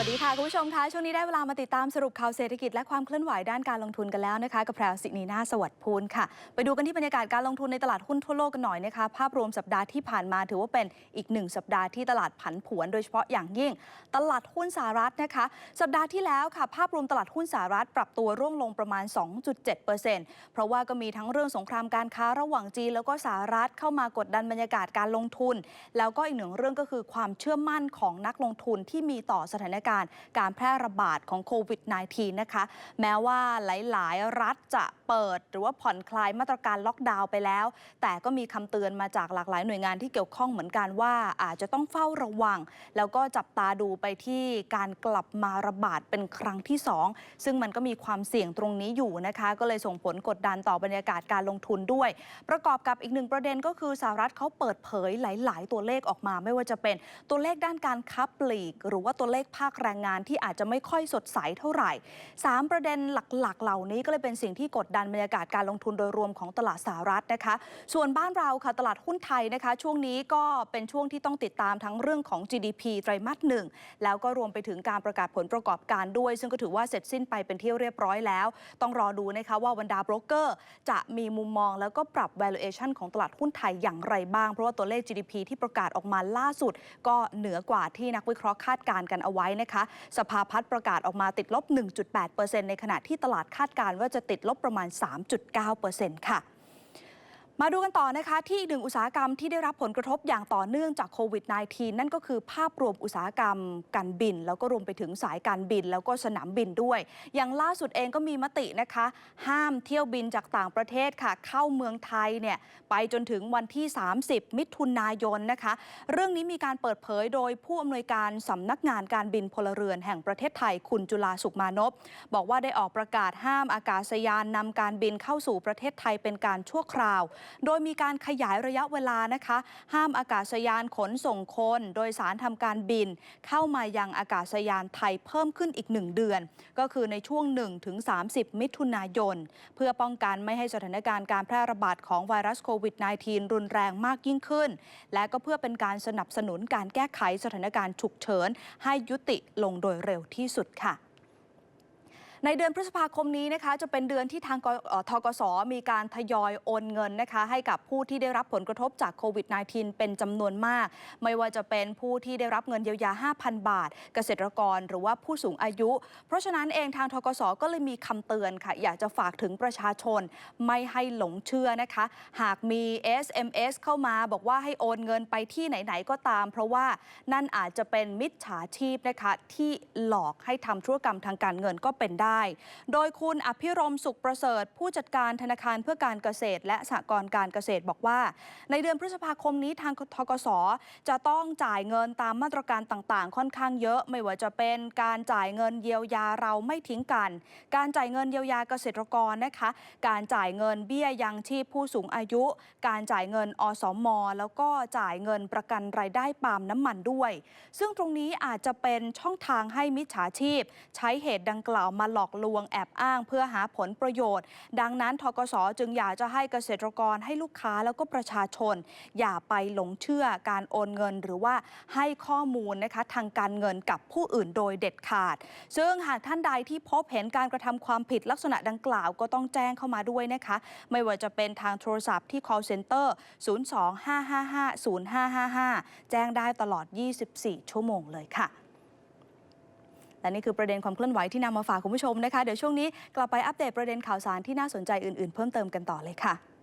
วัสดีค่ะ คุณผู้ชมคะช่วงนี้ได้เวลามาติดตามสรุปข่าวเศรษฐกิจและความเคลื่อนไหวด้านการลงทุนกันแล้วนะคะกับแพรวสินีนาสวัสดิ์พูนค่ะ ไปดูกันที่บรรยากาศการลงทุนในตลาดหุ้นทั่วโลกกันหน่อยนะคะ ภาพรวมสัปดาห์ที่ผ่านมาถือว่าเป็นอีกหนึ่งสัปดาห์ที่ตลาดผันผวนโดยเฉพาะอย่างยิ่ง ตลาดหุ้นสหรัฐนะคะ สัปดาห์ที่แล้วค่ะ ภาพรวมตลาดหุ้นสหรัฐปรับตัวร่วงลงประมาณ 2.7%เพราะว่าก็มีทั้งเรื่องสงครามการค้าระหว่างจีนแล้วก็สหรัฐเข้ามากดดันบรรยากาศการลงทุน แล้วก็อีกหนึ่งเรื่องก็คือความเชื่อมั่นของนักลงทุนที่มีต่อสถานการณ์การแพร่ระบาดของโควิด -19 นะคะ แม้ว่าหลาย ๆ รัฐจะเปิดหรือว่าผ่อนคลายมาตรการล็อกดาวน์ไปแล้ว แต่ก็มีคำเตือนมาจากหลากหลายหน่วยงานที่เกี่ยวข้องเหมือนกันว่าอาจจะต้องเฝ้าระวัง แล้วก็จับตาดูไปที่การกลับมาระบาดเป็นครั้งที่ 2 ซึ่งมันก็มีความเสี่ยงตรงนี้อยู่นะคะ ก็เลยส่งผลกดดันต่อบรรยากาศการลงทุนด้วย ประกอบกับอีกหนึ่งประเด็นก็คือสหรัฐเขาเปิดเผยหลาย ๆ ตัวเลขออกมา ไม่ว่าจะเป็นตัวเลขด้านการค้าปลีก หรือว่าตัวเลขภาคแรงงานที่อาจจะไม่ค่อยสดใสเท่าไหร่ 3 ประเด็นหลักๆ เหล่านี้ก็เลยเป็นสิ่งที่กดดันบรรยากาศการลงทุนโดยรวมของตลาดสหรัฐนะคะ ส่วนบ้านเราค่ะตลาดหุ้นไทยนะคะ ช่วงนี้ก็เป็นช่วงที่ต้องติดตามทั้งเรื่องของ GDP ไตรมาสหนึ่งแล้วก็รวมไปถึงการประกาศผลประกอบการด้วย ซึ่งก็ถือว่าเสร็จสิ้นไปเป็นที่เรียบร้อยแล้ว ต้องรอดูนะคะว่าบรรดาโบรกเกอร์ จะมีมุมมองแล้วก็ปรับ valuation ของตลาดหุ้นไทยอย่างไรบ้าง เพราะว่าตัวเลข GDP ที่ประกาศออกมาล่าสุด ก็เหนือกว่าที่นักวิเคราะห์คาดการณ์กันเอาไว้นะคะ สภาพัฒน์ประกาศออกมาติดลบ 1.8%ในขณะที่ตลาดคาดการณ์ว่าจะติดลบประมาณ 3.9%ค่ะ มาดูกันต่อนะคะที่อีกหนึ่งอุตสาหกรรมที่ได้รับผลกระทบอย่างต่อเนื่องจากโควิด -19 นั่นก็คือภาพรวมอุตสาหกรรมการบิน แล้วก็รวมไปถึงสายการบิน แล้วก็สนามบินด้วย อย่างล่าสุดเองก็มีมตินะคะ ห้ามเที่ยวบินจากต่างประเทศค่ะ เข้าเมืองไทยเนี่ยไปจนถึงวันที่ 30 มิถุนายนนะคะ เรื่องนี้มีการเปิดเผยโดยผู้อำนวยการสำนักงานการบินพลเรือนแห่งประเทศไทยคุณจุลาสุขมานพบอกว่าได้ออกประกาศห้ามอากาศยานนำการบินเข้าสู่ประเทศไทยเป็นการชั่วคราวโดยมีการขยายระยะเวลานะคะ ห้ามอากาศยานขนส่งคน โดยสารทำการบิน เข้ามายังอากาศยานไทยเพิ่มขึ้นอีก 1 เดือน ก็คือในช่วง1ถึง30 มิถุนายน เพื่อป้องกันไม่ให้สถานการณ์การแพร่ระบาดของไวรัสโควิด -19 รุนแรงมากยิ่งขึ้น และก็เพื่อเป็นการสนับสนุนการแก้ไขสถานการณ์ฉุกเฉิน ให้ยุติลงโดยเร็วที่สุดค่ะ ในเดือนพฤษภาคมนี้นะคะจะเป็นเดือนที่ทางทกสมีการทยอยโอนเงินนะคะให้กับผู้ที่ได้รับผลกระทบจากโควิด -19 เป็นจำนวนมาก ไม่ว่าจะเป็นผู้ที่ได้รับเงินเยียวยา 5,000 บาท เกษตรกรหรือว่าผู้สูงอายุ เพราะฉะนั้นเองทางทกสก็เลยมีคำเตือนค่ะ อยากจะฝากถึงประชาชน ไม่ให้หลงเชื่อนะคะ หากมี SMS เข้ามาบอกว่าให้โอนเงินไปที่ไหนๆก็ตาม เพราะว่านั่นอาจจะเป็นมิจฉาชีพนะคะที่หลอกให้ทำธุรกรรมทางการเงินก็เป็นได้โดยคุณอภิรมสุขประเสริฐ ผู้จัดการธนาคารเพื่อการเกษตร และสหกรณ์การเกษตรบอกว่า ในเดือนพฤษภาคมนี้ทางทกสจะต้องจ่ายเงินตามมาตรการต่างๆ ค่อนข้างเยอะ ไม่ว่าจะเป็นการจ่ายเงินเยียวยาเราไม่ทิ้งกัน การจ่ายเงินเยียวยาเกษตรกรนะคะ การจ่ายเงินเบี้ยยังชีพผู้สูงอายุ การจ่ายเงินอสมแล้วก็จ่ายเงินประกันรายได้ปาล์มน้ำมันด้วย ซึ่งตรงนี้อาจจะเป็นช่องทางให้มิจฉาชีพ ใช้เหตุดังกล่าวมาหลลอกลวงแอบอ้างเพื่อหาผลประโยชน์ ดังนั้นทกสจึงอยากจะให้เกษตรกรให้ลูกค้าแล้วก็ประชาชน อย่าไปหลงเชื่อการโอนเงิน หรือว่าให้ข้อมูลนะคะทางการเงินกับผู้อื่นโดยเด็ดขาด ซึ่งหากท่านใดที่พบเห็นการกระทำความผิดลักษณะดังกล่าวก็ต้องแจ้งเข้ามาด้วยนะคะ ไม่ว่าจะเป็นทางโทรศัพท์ที่ call center 025550555 แจ้งได้ตลอด 24 ชั่วโมงเลยค่ะ และนี่คือประเด็นความเคลื่อนไหวที่นำมาฝากคุณผู้ชมนะคะ เดี๋ยวช่วงนี้กลับไปอัปเดตประเด็นข่าวสารที่น่าสนใจอื่นๆ เพิ่มเติมกันต่อเลยค่ะ